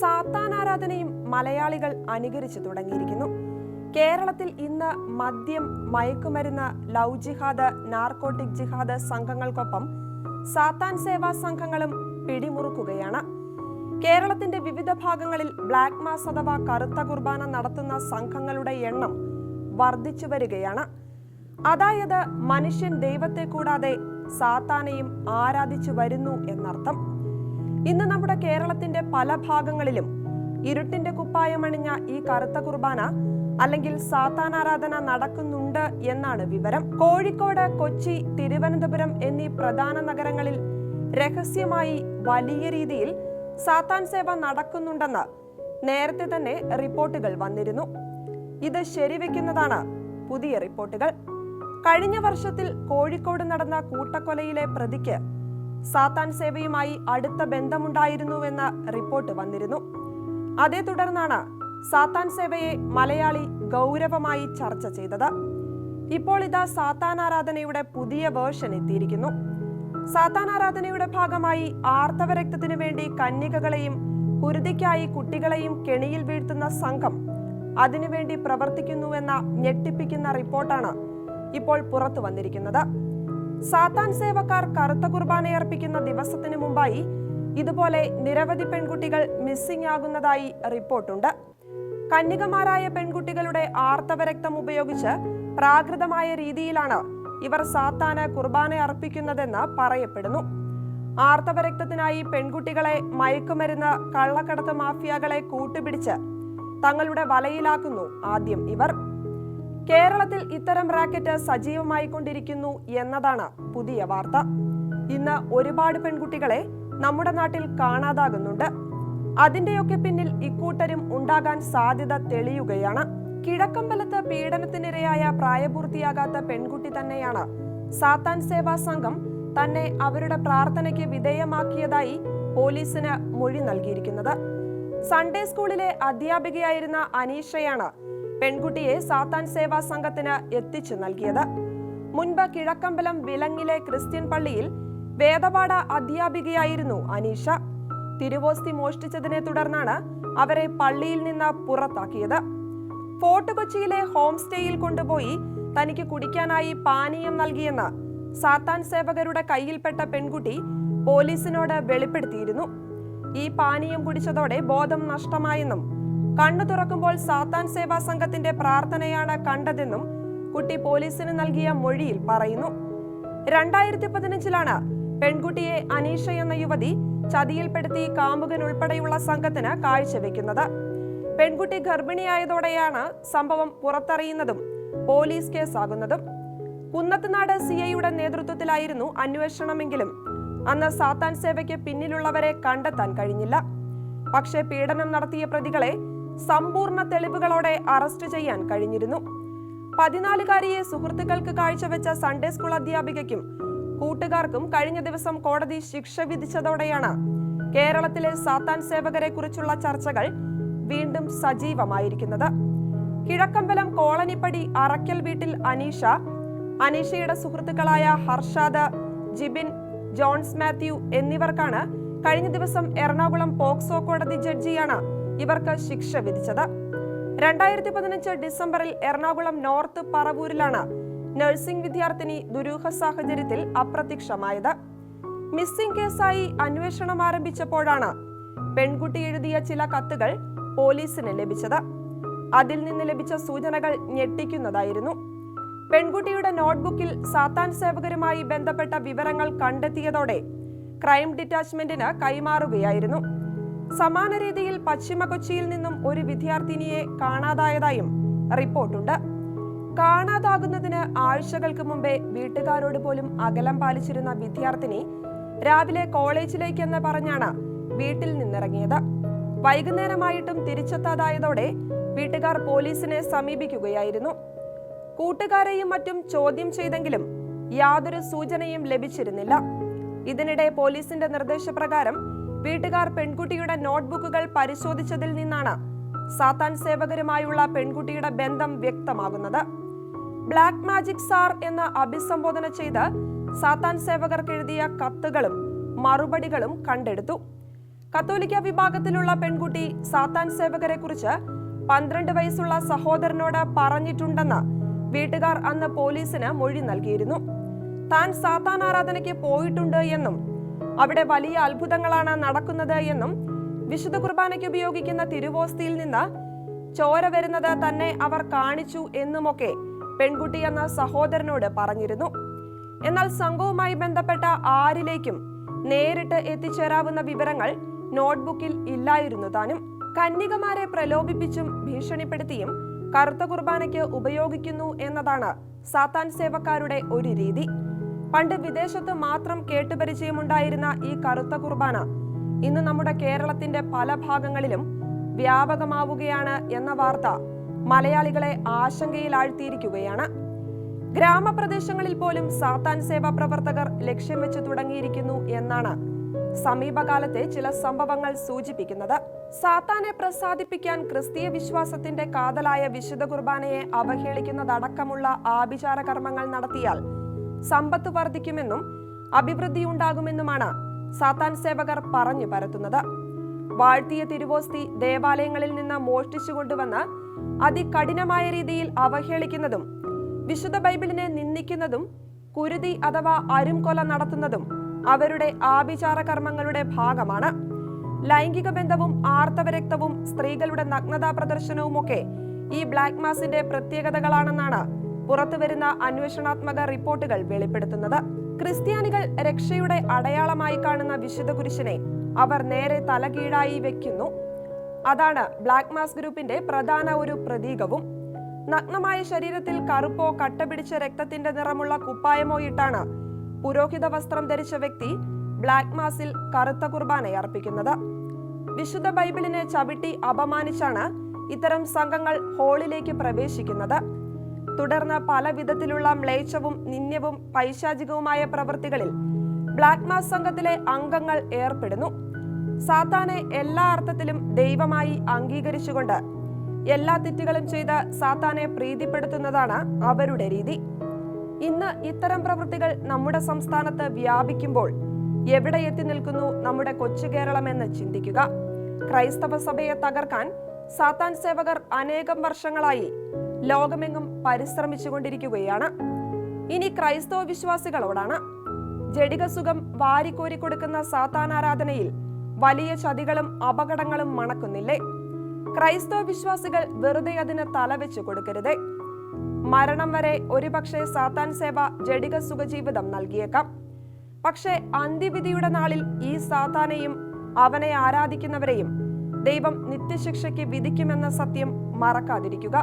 സാത്താനാരാധനയും മലയാളികൾ അനുകരിച്ചു തുടങ്ങിയിരിക്കുന്നു. കേരളത്തിൽ ഇന്ന് മദ്യം മയക്കുമരുന്ന് ലവ് ജിഹാദ് നാർക്കോട്ടിക് ജിഹാദ് സംഘങ്ങൾക്കൊപ്പം സാത്താൻ സേവാ സംഘങ്ങളും പിടിമുറുക്കുകയാണ്. കേരളത്തിന്റെ വിവിധ ഭാഗങ്ങളിൽ ബ്ലാക്ക് മാസ് അഥവാ കറുത്ത കുർബാന നടത്തുന്ന സംഘങ്ങളുടെ എണ്ണം വർദ്ധിച്ചു വരികയാണ്. അതായത് മനുഷ്യൻ ദൈവത്തെ കൂടാതെ സാത്താനെയും ആരാധിച്ചു വരുന്നു എന്നർത്ഥം. ഇന്ന് നമ്മുടെ കേരളത്തിന്റെ പല ഭാഗങ്ങളിലും ഇരുട്ടിന്റെ കുപ്പായമണിഞ്ഞ ഈ കറുത്ത കുർബാന അല്ലെങ്കിൽ സാത്താൻ ആരാധന നടക്കുന്നുണ്ട് എന്നാണ് വിവരം. കോഴിക്കോട് കൊച്ചി തിരുവനന്തപുരം എന്നീ പ്രധാന നഗരങ്ങളിൽ രഹസ്യമായി വലിയ രീതിയിൽ സാത്താൻ സേവ നടക്കുന്നുണ്ടെന്ന് നേരത്തെ തന്നെ റിപ്പോർട്ടുകൾ വന്നിരുന്നു. ഇത് ശരിവെക്കുന്നതാണ് പുതിയ റിപ്പോർട്ടുകൾ. കഴിഞ്ഞ വർഷത്തിൽ കോഴിക്കോട് നടന്ന കൂട്ടക്കൊലയിലെ പ്രതിക്ക് സാത്താൻ സേവയുമായി അടുത്ത ബന്ധമുണ്ടായിരുന്നുവെന്ന റിപ്പോർട്ട് വന്നിരുന്നു. അതേ തുടർന്നാണ് സാത്താൻ സേവയെ മലയാളി ഗൗരവമായി ചർച്ച ചെയ്തത്. ഇപ്പോൾ ഇതാ സാത്താൻ ആരാധനയുടെ പുതിയ വേർഷൻ എത്തിയിരിക്കുന്നു. സാത്താൻ ആരാധനയുടെ ഭാഗമായി ആർത്തവരക്തത്തിനു വേണ്ടി കന്യകകളെയും കുരുതിക്കായി കുട്ടികളെയും കെണിയിൽ വീഴ്ത്തുന്ന സംഘം അതിനുവേണ്ടി പ്രവർത്തിക്കുന്നുവെന്ന ഞെട്ടിപ്പിക്കുന്ന റിപ്പോർട്ടാണ് ഇപ്പോൾ പുറത്തു വന്നിരിക്കുന്നത്. സാത്താൻ സേവക്കാർ കറുത്ത കുർബാനയർപ്പിക്കുന്ന ദിവസത്തിന് മുമ്പായി ഇതുപോലെ നിരവധി പെൺകുട്ടികൾ മിസ്സിംഗ് ആകുന്നതായി റിപ്പോർട്ടുണ്ട്. കന്യകമാരായ പെൺകുട്ടികളുടെ ആർത്തവരക്തം ഉപയോഗിച്ച് പ്രാകൃതമായ രീതിയിലാണ് ഇവർ സാത്താന് കുർബാന അർപ്പിക്കുന്നതെന്ന് പറയപ്പെടുന്നു. ആർത്തവരക്തത്തിനായി പെൺകുട്ടികളെ മയക്കുമരുന്ന് കള്ളക്കടത്ത് മാഫിയകളെ കൂട്ടുപിടിച്ച് തങ്ങളുടെ വലയിലാക്കുന്നു ആദ്യം ഇവർ. കേരളത്തിൽ ഇത്തരം റാക്കറ്റ് സജീവമായി കൊണ്ടിരിക്കുന്നു എന്നതാണ് പുതിയ വാർത്ത. ഇന്ന് ഒരുപാട് പെൺകുട്ടികളെ നമ്മുടെ നാട്ടിൽ കാണാതാകുന്നുണ്ട്. അതിന്റെയൊക്കെ പിന്നിൽ ഇക്കൂട്ടരും ഉണ്ടാകാൻ സാധ്യത തെളിയുകയാണ്. കിഴക്കമ്പലത്ത് പീഡനത്തിനിരയായ പ്രായപൂർത്തിയാകാത്ത പെൺകുട്ടി തന്നെയാണ്. സാത്താൻ സേവാ സംഘം തന്നെ അവരുടെ പ്രാർത്ഥനയ്ക്ക് വിധേയമാക്കിയതായി പോലീസിന് മൊഴി നൽകിയിരിക്കുന്നത്. സൺഡേ സ്കൂളിലെ അധ്യാപികയായിരുന്ന അനീഷയാണ് പെൺകുട്ടിയെ സാത്താൻ സേവാ സംഘത്തിന് എത്തിച്ചു നൽകിയത്. മുൻപ് കിഴക്കമ്പലം വിലങ്ങിലെ ക്രിസ്ത്യൻ പള്ളിയിൽ വേദപാഠ അധ്യാപികയായിരുന്നു അനീഷ. തിരുവോസ്തി മോഷ്ടിച്ചതിനെ തുടർന്നാണ് അവരെ പള്ളിയിൽ നിന്ന് പുറത്താക്കിയത്. ഫോർട്ട് കൊച്ചിയിലെ ഹോം സ്റ്റേയിൽ കൊണ്ടുപോയി തനിക്ക് കുടിക്കാനായി പാനീയം നൽകിയെന്ന് സാത്താൻ സേവകരുടെ കയ്യിൽപ്പെട്ട പെൺകുട്ടി പോലീസിനോട് വെളിപ്പെടുത്തിയിരുന്നു. ഈ പാനീയം കുടിച്ചതോടെ ബോധം നഷ്ടമായെന്നും കണ്ണു തുറക്കുമ്പോൾ സാത്താൻ സേവാ സംഘത്തിന്റെ പ്രാർത്ഥനയാണ് കണ്ടതെന്നും കുട്ടി പോലീസിന് നൽകിയ മൊഴിയിൽ പറയുന്നു. രണ്ടായിരത്തി പതിനഞ്ചിലാണ് പെൺകുട്ടിയെ അനീഷ എന്ന യുവതി ചതിയിൽപ്പെടുത്തി കാമുകൻ ഉൾപ്പെടെയുള്ള സംഘത്തിന് കാഴ്ചവെക്കുന്നത്. പെൺകുട്ടി ഗർഭിണിയായതോടെയാണ് സംഭവം പുറത്തറിയുന്നതും പോലീസ് കേസാകുന്നതും. കുന്നത്തുനാട് സി ഐയുടെ നേതൃത്വത്തിലായിരുന്നു അന്വേഷണമെങ്കിലും അന്ന് സാത്താൻ സേവയ്ക്ക് പിന്നിലുള്ളവരെ കണ്ടെത്താൻ കഴിഞ്ഞില്ല. പക്ഷേ പീഡനം നടത്തിയ പ്രതികളെ സമ്പൂർണ തെളിവുകളോടെ അറസ്റ്റ് ചെയ്യാൻ കഴിഞ്ഞിരുന്നു. പതിനാലുകാരിയെ സുഹൃത്തുക്കൾക്ക് കാഴ്ചവെച്ച സൺഡേ സ്കൂൾ അധ്യാപികയ്ക്കും കൂട്ടുകാർക്കും കഴിഞ്ഞ ദിവസം കോടതി ശിക്ഷ വിധിച്ചതോടെയാണ് കേരളത്തിലെ സാത്താൻ സേവകരെ കുറിച്ചുള്ള ചർച്ചകൾ വീണ്ടും സജീവമായിരിക്കുന്നത്. കിഴക്കമ്പലം കോളനിപ്പടി അറക്കൽ വീട്ടിൽ അനീഷ അനീഷയുടെ സുഹൃത്തുക്കളായ ഹർഷാദ് ജിബിൻ ജോൺസ് മാത്യു എന്നിവർക്കാണ് കഴിഞ്ഞ ദിവസം എറണാകുളം പോക്സോ കോടതി ജഡ്ജിയാണ് ഇവർക്ക് ശിക്ഷ വിധിച്ചത്. രണ്ടായിരത്തി പതിനഞ്ച് ഡിസംബറിൽ എറണാകുളം നോർത്ത് പറവൂരിലാണ് നഴ്സിംഗ് വിദ്യാർത്ഥിനി ദുരൂഹ സാഹചര്യത്തിൽ അപ്രത്യക്ഷമായത്. മിസ്സിംഗ് കേസായി അന്വേഷണം ആരംഭിച്ചപ്പോഴാണ് പെൺകുട്ടി എഴുതിയ ചില കത്തുകൾ പോലീസിന് ലഭിച്ചത്. അതിൽ നിന്ന് ലഭിച്ച സൂചനകൾ ഞെട്ടിക്കുന്നതായിരുന്നു. പെൺകുട്ടിയുടെ നോട്ട്ബുക്കിൽ സാത്താൻ സേവകരുമായി ബന്ധപ്പെട്ട വിവരങ്ങൾ കണ്ടെത്തിയതോടെ ക്രൈം ഡിറ്റാച്ച്മെന്റിന് കൈമാറുകയായിരുന്നു. സമാന രീതിയിൽ പശ്ചിമ കൊച്ചിയിൽ നിന്നും ഒരു വിദ്യാർത്ഥിനിയെ കാണാതായതായും റിപ്പോർട്ടുണ്ട്. കാണാതാകുന്നതിന് ആഴ്ചകൾക്ക് മുമ്പേ വീട്ടുകാരോട് പോലും അകലം പാലിച്ചിരുന്ന വിദ്യാർത്ഥിനി രാവിലെ കോളേജിലേക്കെന്ന് പറഞ്ഞാണ് വീട്ടിൽ നിന്നിറങ്ങിയത്. വൈകുന്നേരമായിട്ടും തിരിച്ചെത്താതായതോടെ വീട്ടുകാർ പോലീസിനെ സമീപിക്കുകയായിരുന്നു. കൂട്ടുകാരെയും മറ്റും ചോദ്യം ചെയ്തെങ്കിലും യാതൊരു സൂചനയും ലഭിച്ചിരുന്നില്ല. ഇതിനിടെ പോലീസിന്റെ നിർദ്ദേശപ്രകാരം വീട്ടുകാർ പെൺകുട്ടിയുടെ നോട്ട്ബുക്കുകൾ പരിശോധിച്ചതിൽ നിന്നാണ് സാത്താൻ സേവകരുമായുള്ള പെൺകുട്ടിയുടെ ബന്ധം വ്യക്തമാകുന്നത്. ബ്ലാക്ക് മാജിക് സാർ എന്ന് അഭിസംബോധന ചെയ്ത് സാത്താൻ സേവകർക്ക് എഴുതിയ കത്തുകളും മറുപടികളും കണ്ടെടുത്തു. കത്തോലിക്ക വിഭാഗത്തിലുള്ള പെൺകുട്ടി സാത്താൻ സേവകരെ കുറിച്ച് പന്ത്രണ്ട് വയസ്സുള്ള സഹോദരനോട് പറഞ്ഞിട്ടുണ്ടെന്ന് വീട്ടുകാർ അന്ന് പോലീസിന് മൊഴി നൽകിയിരുന്നു. താൻ സാത്താൻ ആരാധനയ്ക്ക് പോയിട്ടുണ്ട് എന്നും അവിടെ വലിയ അത്ഭുതങ്ങളാണ് നടക്കുന്നത് എന്നും വിശുദ്ധ കുർബാനയ്ക്ക് ഉപയോഗിക്കുന്ന തിരുവോസ്തിയിൽ നിന്ന് ചോര വരുന്നത് തന്നെ അവർ കാണിച്ചു എന്നുമൊക്കെ പെൺകുട്ടി എന്ന സഹോദരനോട് പറഞ്ഞിരുന്നു. എന്നാൽ സംഘവുമായി ബന്ധപ്പെട്ട ആരിലേക്കും നേരിട്ട് എത്തിച്ചേരാവുന്ന വിവരങ്ങൾ നോട്ട്ബുക്കിൽ ഇല്ലായിരുന്നു താനും. കന്യകമാരെ പ്രലോഭിപ്പിച്ചും ഭീഷണിപ്പെടുത്തിയും കറുത്ത കുർബാനയ്ക്ക് ഉപയോഗിക്കുന്നു എന്നതാണ് സാത്താൻ സേവക്കാരുടെ ഒരു രീതി. പണ്ട് വിദേശത്ത് മാത്രം കേട്ടുപരിചയമുണ്ടായിരുന്ന ഈ കറുത്ത കുർബാന ഇന്ന് നമ്മുടെ കേരളത്തിന്റെ പല ഭാഗങ്ങളിലും വ്യാപകമാവുകയാണ് എന്ന വാർത്ത മലയാളികളെ ആശങ്കയിലാഴ്ത്തിയിരിക്കുകയാണ്. ഗ്രാമപ്രദേശങ്ങളിൽ പോലും സാത്താൻ സേവാ പ്രവർത്തകർ ലക്ഷ്യം വെച്ച് തുടങ്ങിയിരിക്കുന്നു എന്നാണ് സമീപകാലത്തെ ചില സംഭവങ്ങൾ സൂചിപ്പിക്കുന്നത്. സാത്താനെ പ്രസാദിപ്പിക്കാൻ ക്രിസ്തീയ വിശ്വാസത്തിന്റെ കാതലായ വിശുദ്ധ കുർബാനയെ അവഹേളിക്കുന്നതടക്കമുള്ള ആഭിചാര കർമ്മങ്ങൾ നടത്തിയാൽ സമ്പത്ത് വർദ്ധിക്കുമെന്നും അഭിവൃദ്ധി ഉണ്ടാകുമെന്നുമാണ് സാത്താൻ സേവകർ പറഞ്ഞു പരത്തുന്നത്. വാഴ്ത്തിയ തിരുവോസ്തി ദേവാലയങ്ങളിൽ നിന്ന് മോഷ്ടിച്ചു കൊണ്ടുവന്ന് അതികഠിനമായ രീതിയിൽ അവഹേളിക്കുന്നതും വിശുദ്ധ ബൈബിളിനെ നിന്ദിക്കുന്നതും കുരുതി അഥവാ അരുംകൊല നടത്തുന്നതും അവരുടെ ആഭിചാര കർമ്മങ്ങളുടെ ഭാഗമാണ്. ലൈംഗിക ബന്ധവും ആർത്തവരക്തവും സ്ത്രീകളുടെ നഗ്നതാ പ്രദർശനവുമൊക്കെ ഈ ബ്ലാക്ക് മാസിന്റെ പ്രത്യേകതകളാണെന്നാണ് പുറത്തുവരുന്ന അന്വേഷണാത്മക റിപ്പോർട്ടുകൾ വെളിപ്പെടുത്തുന്നത്. ക്രിസ്ത്യാനികൾ രക്ഷയുടെ അടയാളമായി കാണുന്ന വിശുദ്ധ കുരിശിനെ അവർ നേരെ തലകീഴായി വെക്കുന്നു. അതാണ് ബ്ലാക്ക് മാസ് ഗ്രൂപ്പിന്റെ പ്രധാന ഒരു പ്രതീകവും. നഗ്നമായ ശരീരത്തിൽ കറുപ്പോ കട്ട പിടിച്ച രക്തത്തിന്റെ നിറമുള്ള കുപ്പായമോ ഇട്ടാണ് പുരോഹിത വസ്ത്രം ധരിച്ച വ്യക്തി ബ്ലാക്ക് മാസിൽ കറുത്ത കുർബാന അർപ്പിക്കുന്നത്. വിശുദ്ധ ബൈബിളിനെ ചവിട്ടി അപമാനിച്ചാണ് ഇത്തരം സംഘങ്ങൾ ഹോളിലേക്ക് പ്രവേശിക്കുന്നത്. തുടർന്ന് പല വിധത്തിലുള്ള മ്ലേച്ഛവും നിന്ദ്യവും പൈശാചികവുമായ പ്രവൃത്തികളിൽ ബ്ലാക്ക് മാസ് സംഘത്തിലെ അംഗങ്ങൾ ഏർപ്പെടുന്നു. സാത്താനെ എല്ലാ അർത്ഥത്തിലും ദൈവമായി അംഗീകരിച്ചുകൊണ്ട് എല്ലാ തെറ്റുകളും ചെയ്ത് സാത്താനെ പ്രീതിപ്പെടുത്തുന്നതാണ് അവരുടെ രീതി. ഇന്ന് ഇത്തരം പ്രവൃത്തികൾ നമ്മുടെ സംസ്ഥാനത്ത് വ്യാപിക്കുമ്പോൾ എവിടെ എത്തി നിൽക്കുന്നു നമ്മുടെ കൊച്ചു കേരളം എന്ന് ചിന്തിക്കുക. ക്രൈസ്തവ സഭയെ തകർക്കാൻ സാത്താൻ സേവകർ അനേകം വർഷങ്ങളായി ലോകമെങ്ങും പരിശ്രമിച്ചുകൊണ്ടിരിക്കുകയാണ്. ഇനി ക്രൈസ്തവ വിശ്വാസികളോടാണ് ജഡിക സുഖം വാരിക്കോരി കൊടുക്കുന്ന സാത്താനാരാധനയിൽ വലിയ ചതികളും അപകടങ്ങളും മണക്കുന്നില്ലേ? ക്രൈസ്തവ വിശ്വാസികൾ വെറുതെ അതിന് തലവെച്ചു കൊടുക്കരുതേ. മരണം വരെ ഒരുപക്ഷെ സാത്താൻ സേവ ജഡിക സുഖജീവിതം നൽകിയേക്കാം. പക്ഷേ അന്ത്യവിധിയുടെ നാളിൽ ഈ സാത്താനെയും അവനെ ആരാധിക്കുന്നവരെയും ദൈവം നിത്യശിക്ഷയ്ക്ക് വിധിക്കുമെന്ന സത്യം മറക്കാതിരിക്കുക.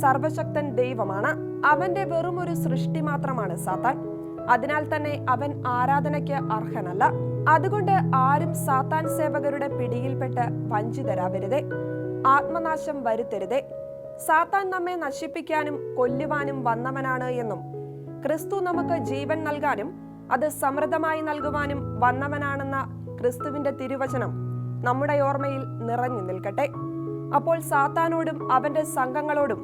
സർവശക്തൻ ദൈവമാണ്. അവന്റെ വെറും ഒരു സൃഷ്ടി മാത്രമാണ് സാത്താൻ. അതിനാൽ തന്നെ അവൻ ആരാധനയ്ക്ക് അർഹനല്ല. അതുകൊണ്ട് ആരും സാത്താൻ സേവകരുടെ പിടിയിൽപ്പെട്ട് വഞ്ചിതരാവരുതേ ആത്മനാശം വരുത്തരുതേ. സാത്താൻ നമ്മെ നശിപ്പിക്കാനും കൊല്ലുവാനും വന്നവനാണ് എന്നും ക്രിസ്തു നമുക്ക് ജീവൻ നൽകാനും അത് സമൃദ്ധമായി നൽകുവാനും വന്നവനാണെന്ന ക്രിസ്തുവിന്റെ തിരുവചനം നമ്മുടെ ഓർമ്മയിൽ നിറഞ്ഞു നിൽക്കട്ടെ. അപ്പോൾ സാത്താനോടും അവന്റെ സംഘങ്ങളോടും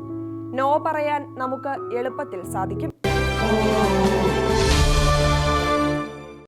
നോ പറയാൻ നമുക്ക് എളുപ്പത്തിൽ സാധിക്കും.